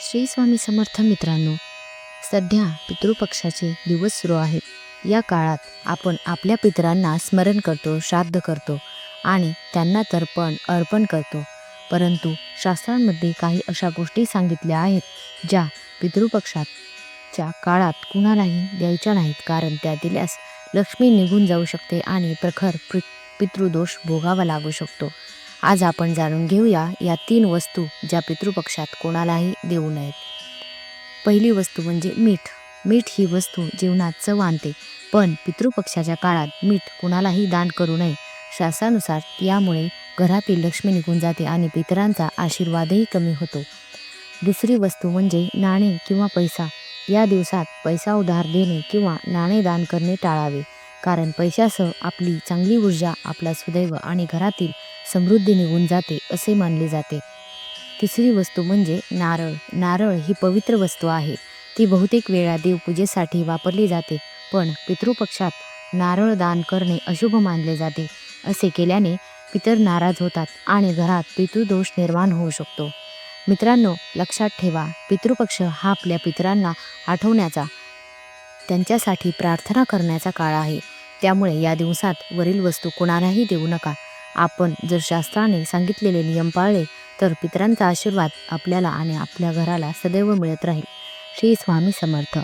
श्री स्वामी समर्थ मित्रांनो सध्या पितृपक्षाचे दिवस सुरू आहेत. या काळात आपण आपल्या पितरांना स्मरण करतो श्राद्ध करतो आणि त्यांना तर्पण अर्पण करतो. परंतु शास्त्रांमध्ये काही अशा गोष्टी सांगितल्या आहेत ज्या पितृपक्षाच्या काळात कुणालाही द्यायच्या नाहीत. कारण त्या दिल्यास लक्ष्मी निघून जाऊ शकते आणि प्रखर पितृदोष भोगावा लागू शकतो. आज आपण जाणून घेऊया या तीन वस्तू ज्या पितृपक्षात कोणालाही देऊ नयेत. पहिली वस्तू म्हणजे मीठ. मीठ ही वस्तू जीवनात चव आणते पण पितृपक्षाच्या काळात मीठ कुणालाही दान करू नये. शास्त्रानुसार यामुळे घरातील लक्ष्मी निघून जाते आणि पितरांचा आशीर्वादही कमी होतो. दुसरी वस्तू म्हणजे नाणे किंवा पैसा. या दिवसात पैसा उधार देणे किंवा नाणे दान करणे टाळावे कारण पैशासह आपली चांगली ऊर्जा आपला सुदैव आणि घरातील समृद्धी निघून जाते असे मानले जाते. तिसरी वस्तू म्हणजे नारळ. नारळ ही पवित्र वस्तू आहे. ती बहुतेक वेळा देवपूजेसाठी वापरली जाते पण पितृपक्षात नारळ दान करणे अशुभ मानले जाते असे केल्याने पितर नाराज होतात आणि घरात पितृदोष निर्माण होऊ शकतो. मित्रांनो लक्षात ठेवा पितृपक्ष हा आपल्या पितरांना आठवण्याचा त्यांच्यासाठी प्रार्थना करण्याचा काळ आहे. त्यामुळे या दिवसात वरील वस्तू कोणालाही देऊ नका. आपण जर शास्त्राने सांगितलेले नियम पाळले तर पितरांचा आशीर्वाद आपल्याला आणि आपल्या घराला सदैव मिळत राहील. श्री स्वामी समर्थ.